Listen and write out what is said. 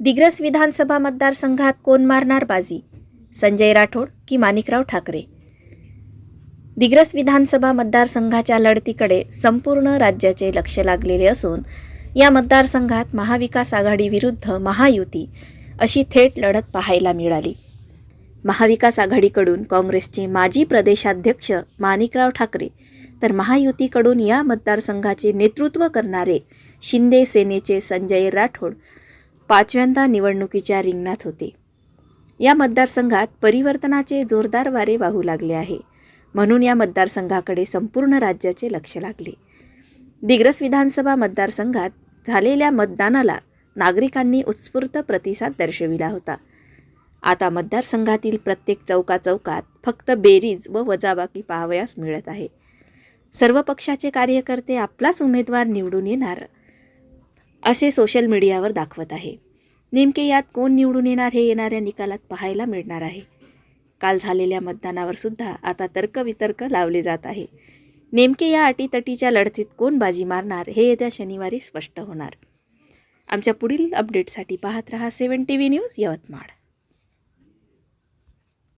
दिग्रस विधानसभा मतदारसंघात कोण मारणार बाजी? संजय राठोड की माणिकराव ठाकरे? दिग्रस विधानसभा मतदारसंघाच्या लढतीकडे संपूर्ण राज्याचे लक्ष लागलेले असून या मतदारसंघात महाविकास आघाडी विरुद्ध महायुती अशी थेट लढत पाहायला मिळाली. महाविकास आघाडीकडून काँग्रेसचे माजी प्रदेशाध्यक्ष माणिकराव ठाकरे तर महायुतीकडून या मतदारसंघाचे नेतृत्व करणारे शिंदे सेनेचे संजय राठोड पाचव्यांदा निवडणुकीच्या रिंगणात होते. या मतदारसंघात परिवर्तनाचे जोरदार वारे वाहू लागले आहे म्हणून या मतदारसंघाकडे संपूर्ण राज्याचे लक्ष लागले. दिग्रस विधानसभा मतदारसंघात झालेल्या मतदानाला नागरिकांनी उत्स्फूर्त प्रतिसाद दर्शविला होता. आता मतदारसंघातील प्रत्येक चौकाचौकात फक्त बेरीज व वजाबाकी पाहावयास मिळत आहे. सर्व पक्षाचे कार्यकर्ते आपलाच उमेदवार निवडून येणार असे सोशल मीडियावर दाखवत आहे. नेमके यात कोण निवडून येणार हे येणाऱ्या निकालात पाहायला मिळणार आहे. काल झालेल्या मतदानावर सुद्धा आता तर्कवितर्क लावले जात आहे. नेमके या अटीतटीच्या लढतीत कोण बाजी मारणार हे येत्या शनिवारी स्पष्ट होणार. आमच्या पुढील अपडेटसाठी पाहत रहा seven T V news Yavatmal.